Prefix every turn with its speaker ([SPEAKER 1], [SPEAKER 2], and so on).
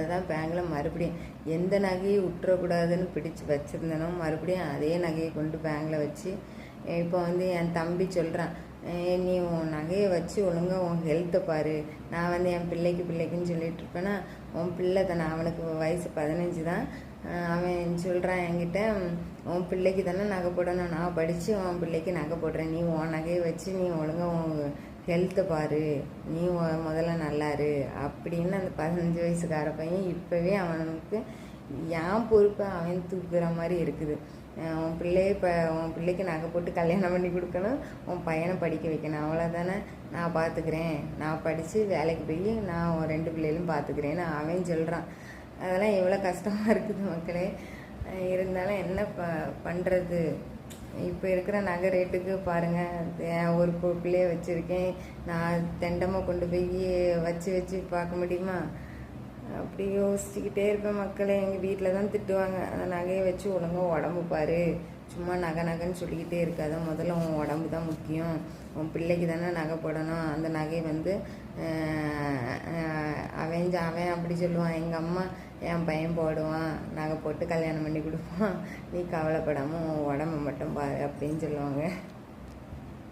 [SPEAKER 1] அதுதான் பேங்கில் மறுபடியும் எந்த நகையை விட்டுறக்கூடாதுன்னு பிடிச்சு வச்சுருந்தனோ மறுபடியும் அதே நகையை கொண்டு பேங்கில் வச்சு இப்போ வந்து என் தம்பி சொல்கிறான் நீ உன் நகையை வச்சு ஒழுங்காக உன் ஹெல்த்தை பாரு. நான் வந்து என் பிள்ளைக்கு பிள்ளைக்குன்னு சொல்லிட்டு இருப்பேன்னா உன் பிள்ளை தானே அவனுக்கு வயசு பதினஞ்சு தான். அவன் சொல்கிறான் என்கிட்ட உன் பிள்ளைக்கு தானே நகை போடணும். நான் படித்து உன் பிள்ளைக்கு நகை போடுறேன். நீ உன் நகையை வச்சு நீ ஒழுங்காக உன் ஹெல்த்தை பாரு நீ முதல்ல நல்லாரு அப்படின்னு அந்த பதினஞ்சு வயசுக்கார பையன் இப்போவே அவனுக்கு என் பொறுப்பை அவன் தூக்குற மாதிரி இருக்குது. உன் பிள்ளைய இப்போ உன் பிள்ளைக்கு நகை போட்டு கல்யாணம் பண்ணி கொடுக்கணும் உன் பையனை படிக்க வைக்கணும். அவ்வளோதானே நான் பார்த்துக்கிறேன் நான் படித்து வேலைக்கு போய் நான் உன் ரெண்டு பிள்ளைகளும் பார்த்துக்கிறேன்னு அவன் சொல்கிறான் அதெல்லாம் எவ்வளோ கஷ்டமாக இருக்குது மக்களே. இருந்தாலும் என்ன ப பண்ணுறது இப்போ இருக்கிற நகை ரேட்டுக்கு பாருங்கள் ஒரு பொ- பிள்ளைய வச்சுருக்கேன். நான் தெண்டமாக கொண்டு போய் வச்சு வச்சு பார்க்க முடியுமா? அப்படி யோசிச்சுக்கிட்டே இருப்பேன் மக்களை. எங்கள் வீட்டில் தான் திட்டுவாங்க. அந்த நகையை வச்சு ஒழுங்காக உடம்பு பாரு. சும்மா நகை நகைன்னு சொல்லிக்கிட்டே இருக்காத. முதல்ல உன் உடம்பு தான் முக்கியம். உன் பிள்ளைக்கு தானே நகை போடணும். அந்த நகை வந்து கொஞ்சம் அவன் அப்படி சொல்லுவான். எங்கள் அம்மா என் பையன் போடுவான். நாங்கள் போட்டு கல்யாணம் பண்ணி கொடுப்பான் நீ கவலைப்படாமல் உன் மட்டும் பாரு அப்படின்னு சொல்லுவாங்க.